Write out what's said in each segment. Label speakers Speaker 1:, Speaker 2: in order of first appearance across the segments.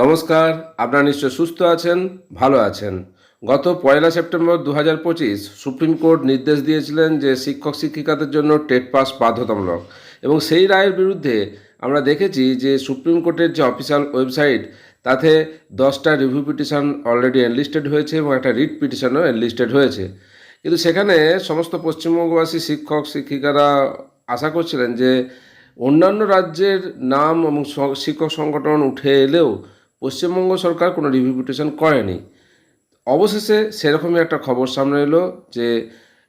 Speaker 1: নমস্কার, আপনারা নিশ্চয় সুস্থ আছেন, ভালো আছেন। গত পয়লা সেপ্টেম্বর দু পঁচিশ সুপ্রিম কোর্ট নির্দেশ দিয়েছিলেন যে শিক্ষক শিক্ষিকাদের জন্য টেট পাস বাধ্যতামূলক এবং সেই রায়ের বিরুদ্ধে আমরা দেখেছি যে সুপ্রিম কোর্টের যে অফিসিয়াল ওয়েবসাইট, তাতে দশটা রিভিউ পিটিশন অলরেডি এনলিস্টেড হয়েছে এবং একটা রিট পিটিশনও এনলিস্টেড হয়েছে। কিন্তু সেখানে সমস্ত পশ্চিমবঙ্গবাসী শিক্ষক শিক্ষিকারা আশা করছিলেন যে অন্যান্য রাজ্যের নাম এবং শিক্ষক সংগঠন উঠে এলেও পশ্চিমবঙ্গ সরকার কোনো রিভিউ পিটিশন করেনি। অবশেষে সেরকমই একটা খবর সামনে এলো যে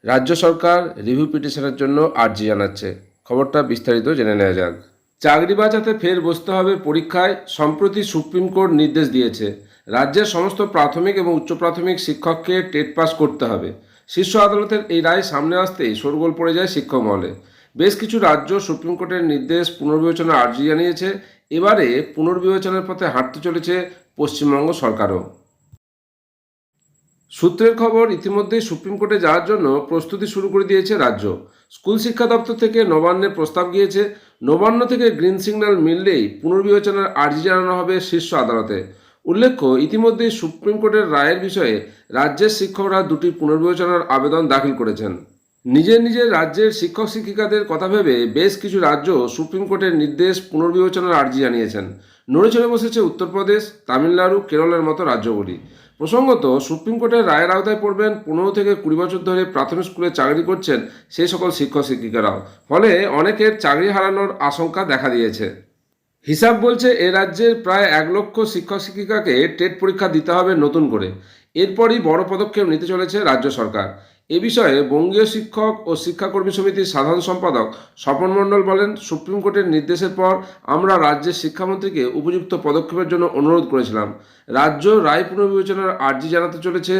Speaker 1: রাজ্য সরকার রিভিউ পিটিশনের জন্য আর্জি জানাচ্ছে। খবরটা বিস্তারিত জেনে নেওয়া যাক। চাকরি বাঁচাতে ফের বসতে হবে পরীক্ষায় সম্প্রতি সুপ্রিম কোর্ট নির্দেশ দিয়েছে। রাজ্যের সমস্ত প্রাথমিক এবং উচ্চ প্রাথমিক শিক্ষককে টেট পাস করতে হবে। শীর্ষ আদালতের এই রায় সামনে আসতেই শোরগোল পড়ে যায় শিক্ষক মহলে। বেশ কিছু রাজ্য সুপ্রিম কোর্টের নির্দেশ পুনর্বিবেচনার আর্জি জানিয়েছে। এবারে পুনর্বিবেচনার পথে হাঁটতে চলেছে পশ্চিমবঙ্গ সরকারও। সূত্রের খবর, ইতিমধ্যেই সুপ্রিম কোর্টে যাওয়ার জন্য প্রস্তুতি শুরু করে দিয়েছে রাজ্য। স্কুল শিক্ষা দপ্তর থেকে নবান্নের প্রস্তাব গিয়েছে। নবান্ন থেকে গ্রিন সিগন্যাল মিললেই পুনর্বিবেচনার আর্জি জানানো হবে শীর্ষ আদালতে। উল্লেখ্য, ইতিমধ্যেই সুপ্রিম কোর্টের রায়ের বিষয়ে রাজ্যের শিক্ষকরা দুটি পুনর্বিবেচনার আবেদন দাখিল করেছেন। নিজের নিজের রাজ্যের শিক্ষক শিক্ষিকাদের কথা ভেবে বেশ কিছু রাজ্য সুপ্রিম কোর্টের নির্দেশ পুনর্বিবেচনার আর্জি জানিয়েছেন। নড়ে চড়ে বসেছে উত্তরপ্রদেশ, তামিলনাড়ু, কেরলের মতো রাজ্যগুলি। প্রসঙ্গত, সুপ্রিম কোর্টের রায়ের আওতায় পড়বেন পনেরো থেকে কুড়ি বছর ধরে প্রাথমিক স্কুলে চাকরি করছেন সেই সকল শিক্ষক শিক্ষিকারাও। ফলে অনেকের চাকরি হারানোর আশঙ্কা দেখা দিয়েছে। হিসাব বলছে এ রাজ্যের প্রায় এক লক্ষ শিক্ষক শিক্ষিকাকে টেট পরীক্ষা দিতে হবে নতুন করে। এরপরই বড় পদক্ষেপ নিতে চলেছে রাজ্য সরকার। এ বিষয়ে বঙ্গীয় শিক্ষক ও শিক্ষাকর্মী সমিতির সাধারণ সম্পাদক স্বপন মণ্ডল বলেন, সুপ্রিম কোর্টের নির্দেশের পর আমরা রাজ্যের শিক্ষামন্ত্রীকে উপযুক্ত পদক্ষেপের জন্য অনুরোধ করেছিলাম। রাজ্য রায় পুনর্বিবেচনার আর্জি জানাতে চলেছে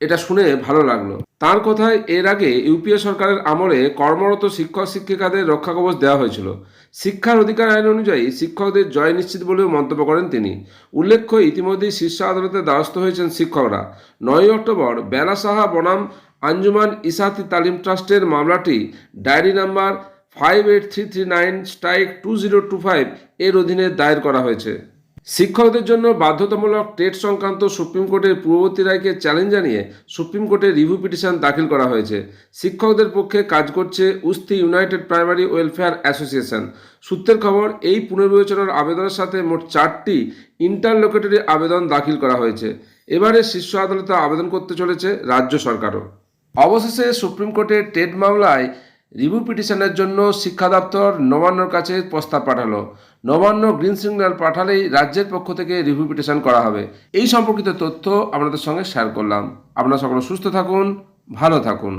Speaker 1: এটা শুনে ভালো লাগল। তার কথায় এর আগে ইউপিএ সরকারের আমলে কর্মরত শিক্ষক শিক্ষিকাদের রক্ষা কবচ দেওয়া হয়েছিল। শিক্ষার অধিকার আইন অনুযায়ী শিক্ষকদের জয় নিশ্চিত বলেও মন্তব্য করেন তিনি। উল্লেখ্য, ইতিমধ্যেই শীর্ষ আদালতে দ্বারস্থ হয়েছেন শিক্ষকরা। নয় অক্টোবর বেলা সাহা বনাম আঞ্জুমান ইসাতি তালিম ট্রাস্টের মামলাটি diary number five eight three three nine stroke two zero two five এর অধীনে দায়ের করা হয়েছে। শিক্ষকদের জন্য বাধ্যতামূলক টেট সংক্রান্ত সুপ্রিম কোর্টের পূর্ববর্তী রায়কে চ্যালেঞ্জ জানিয়ে সুপ্রিম কোর্টে রিভিউ পিটিশন দাখিল করা হয়েছে। শিক্ষকদের পক্ষে কাজ করছে Usthi United Primary Welfare Association. সূত্রের খবর, এই পুনর্বিবেচনার আবেদনের সাথে মোট চারটি ইন্টারলোকেটরি আবেদন দাখিল করা হয়েছে। এবারে শীর্ষ আদালতে আবেদন করতে চলেছে রাজ্য সরকারও। অবশেষে সুপ্রিম কোর্টের টেট মামলায় রিভিউ পিটিশনের জন্য শিক্ষা দপ্তর নবান্নর কাছে প্রস্তাব পাঠালো। নবান্ন গ্রিন সিগন্যাল পাঠালেই রাজ্যের পক্ষ থেকে রিভিউ পিটিশন করা হবে। এই সম্পর্কিত তথ্য আপনাদের সঙ্গে শেয়ার করলাম। আপনারা সকলে সুস্থ থাকুন, ভালো থাকুন।